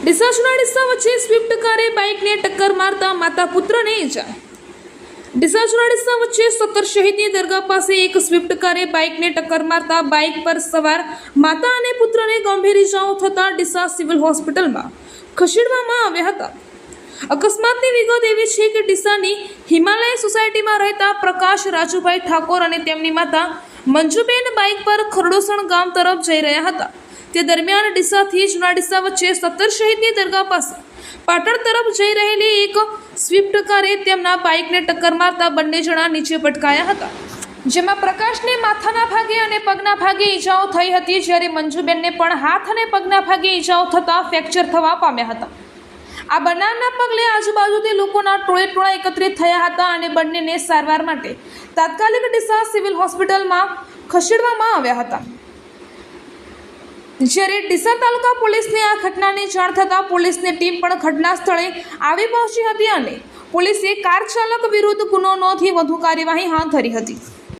ડીસાસુના ડીસા વચ્ચે સ્વિફ્ટ કારે બાઇકને ટક્કર મારતા માતા પુત્રને ઈજા. ડીસાસુના ડીસા વચ્ચે સત્તર શહીદની દરગાહ પાસે એક સ્વિફ્ટ કારે બાઇકને ટક્કર મારતા બાઇક પર સવાર માતા અને પુત્રને ગંભીર ઈજાઓ થતા ડીસા સિવિલ હોસ્પિટલમાં ખસેડવામાં આવ્યા હતા. અકસ્માતની વિગત એવી છે કે ડીસાની હિમાલય સોસાયટીમાં રહેતા પ્રકાશ રાજુભાઈ ઠાકોર અને તેમની માતા મંજુબેન બાઇક પર ખરડોસણ ગામ તરફ જઈ રહ્યા હતા. તે દરમિયાન ડીસાથી જૂના ડીસા વચ્ચે સત્તર શહીદની દરગાહ પાસે પાટણ તરફ જઈ રહેલી એક સ્વિફ્ટ કારે તેમના બાઇકને ટક્કર મારતા બંને જણા નીચે પટકાયા હતા. જેમાં પ્રકાશને માથાના ભાગે અને પગના ભાગે ઈજાઓ થઈ હતી, જ્યારે મંજુબેનને પણ હાથ અને પગના ભાગે ઈજાઓ થતાં ફ્રેક્ચર થવા પામ્યા હતા. આ બનાવના પગલે આજુબાજુથી લોકોના ટોળે ટોળા એકત્રિત થયા હતા અને બંનેને સારવાર માટે તાત્કાલિક ડીસા સિવિલ હોસ્પિટલમાં ખસેડવામાં આવ્યા હતા. જ્યારે ડીસા તાલુકા પોલીસને આ ઘટનાની જાણ થતાં પોલીસની ટીમ પણ ઘટના સ્થળે આવી પહોંચી હતી અને પોલીસે કાર ચાલક વિરુદ્ધ ગુનો નોંધી વધુ કાર્યવાહી હાથ ધરી હતી.